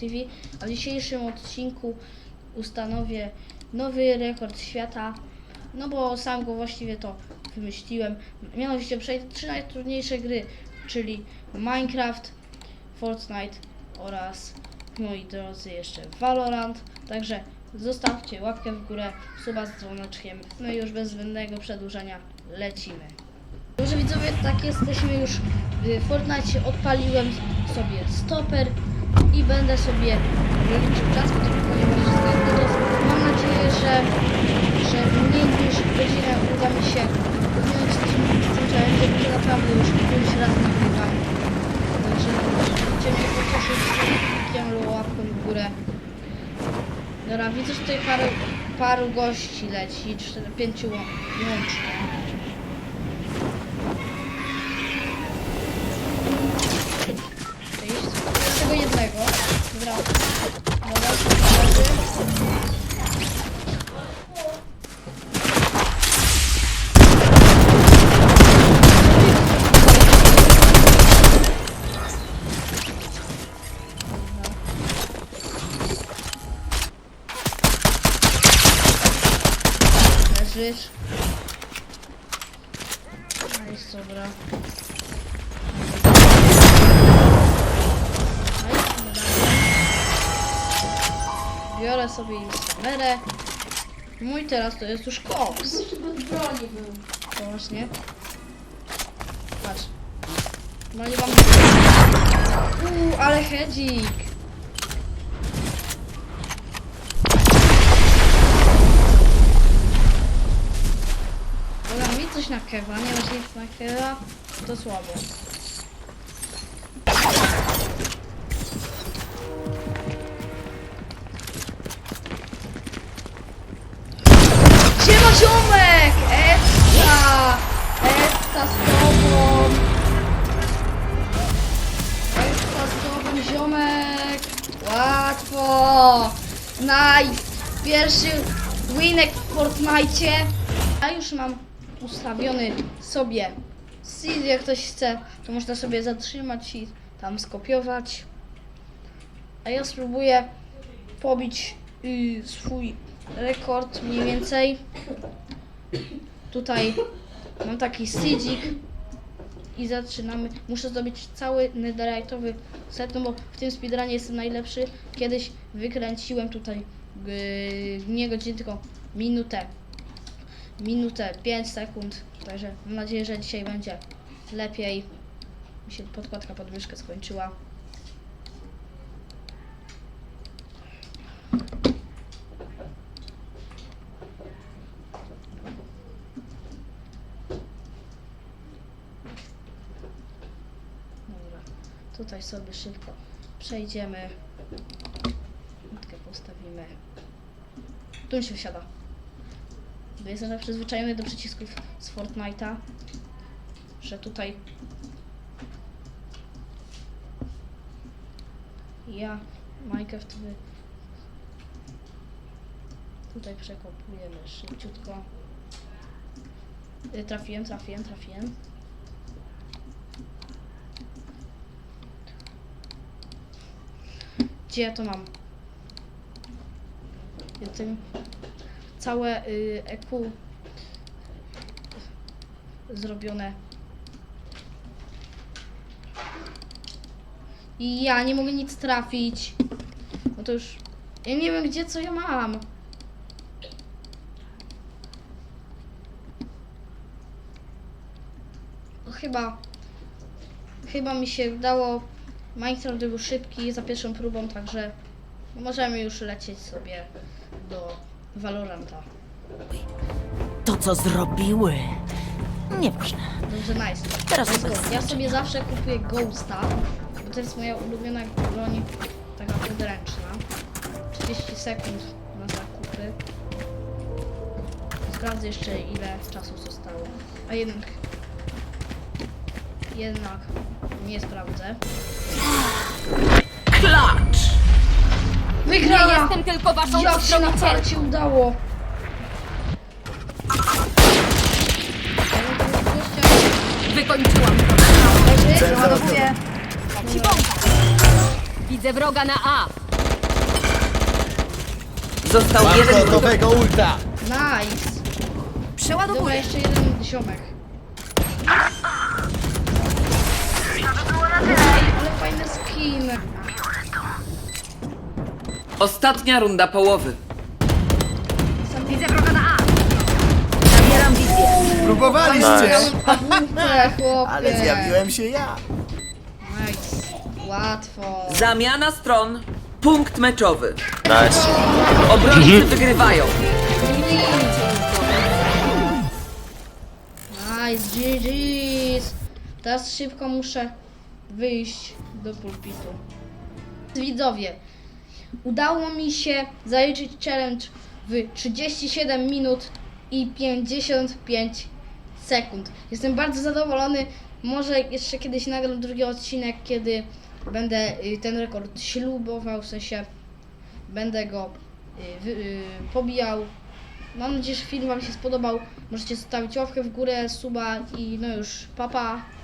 TV, a w dzisiejszym odcinku ustanowię nowy rekord świata, no bo sam go właściwie to wymyśliłem. Mianowicie przejdę trzy najtrudniejsze gry, czyli Minecraft, Fortnite oraz, moi drodzy, jeszcze Valorant. Także zostawcie łapkę w górę, suba z dzwoneczkiem. No i już bez zbędnego przedłużania lecimy. Dobrze widzowie, tak jesteśmy już w Fortnite. Odpaliłem sobie stoper i będę sobie liczył czas, ponieważ to Mam nadzieję, że, że mniej niż godzinę uda mi się wyjąć z tym z tym challenge, bo naprawdę już któryś raz nagrywam. Także chcecie mnie pocieszyć klikiem lub łapką w górę. Dobra, widzę, że tutaj paru, paru gości leci, cztery, pięciu ło- łącznie. Dobra. Dobra, leży. Leżysz. No jest dobra. Biorę sobie kamerę. Mój teraz to jest już koks. Bez broni był. To właśnie. Patrz. No nie mam. Uuu, ale hedzik. Dobra, mi coś na kewa, nie masz nic na kewa, to słabo. Esta z tobą! Esta z ziomek! Łatwo! Nice! Pierwszy winek w Fortnite. Ja już mam ustawiony sobie seed, jak ktoś chce, to można sobie zatrzymać i tam skopiować. A ja spróbuję pobić y, swój rekord mniej więcej. Tutaj mam taki sidzik i zaczynamy. Muszę zdobyć cały netherite'owy set, no bo w tym speedrunie jestem najlepszy. Kiedyś wykręciłem tutaj yy, nie godzinę, tylko minutę. Minutę, 5 sekund. Także mam nadzieję, że dzisiaj będzie lepiej. Mi się podkładka pod myszkę skończyła. Dobra, tutaj sobie szybko przejdziemy. Łódkę postawimy. Tu się wsiada. Bo jestem przyzwyczajony do przycisków z Fortnite'a, że tutaj ja Minecraft wy... tutaj przekopujemy szybciutko. Y, Trafiłem, trafiłem, trafiłem. Gdzie ja to mam? Ja tym całe y, EQ zrobione. I ja nie mogę nic trafić. No to już. Ja nie wiem gdzie co ja mam. No chyba. Chyba mi się udało. Minecraft był szybki za pierwszą próbą, także możemy już lecieć sobie do Valoranta. To, co zrobiły. Nieważne. Dobrze, nice. Teraz Let's go. Ja sobie zawsze kupuję Ghosta, bo to jest moja ulubiona broń, taka podręczna. 30 sekund na zakupy. Sprawdzę jeszcze ile czasu zostało. A jednak... Jednak nie sprawdzę. Klacz! Nie Wygrała! jestem tylko waszą Jak się na zdrowicielką. farcie udało! Wykończyłam to. Leży, ładowuję. Ci bomba. Widzę wroga na A. Został Mam jeden wróg. gotowego ulta! Nice! Dobra, Przeładowuję. jeszcze jeden ziomek. Ej, ale fajny skin. Ostatnia runda połowy. Widzę wroga na A. Zabieram wizję. Próbowaliście! Chłopie. Ale zjawiłem się ja! Nice. Łatwo. Zamiana stron. Punkt meczowy. Nice. Obrońcy wygrywają. Nice, GG's. Teraz szybko muszę wyjść do pulpitu. Widzowie, udało mi się zaliczyć challenge w 37 minut i 55 sekund. Jestem bardzo zadowolony. Może jeszcze kiedyś nagram drugi odcinek, kiedy będę y, ten rekord ślubował, w sensie będę go y, y, pobijał. Mam nadzieję, że film Wam się spodobał. Możecie zostawić łapkę w górę, suba i no już, papa. Pa.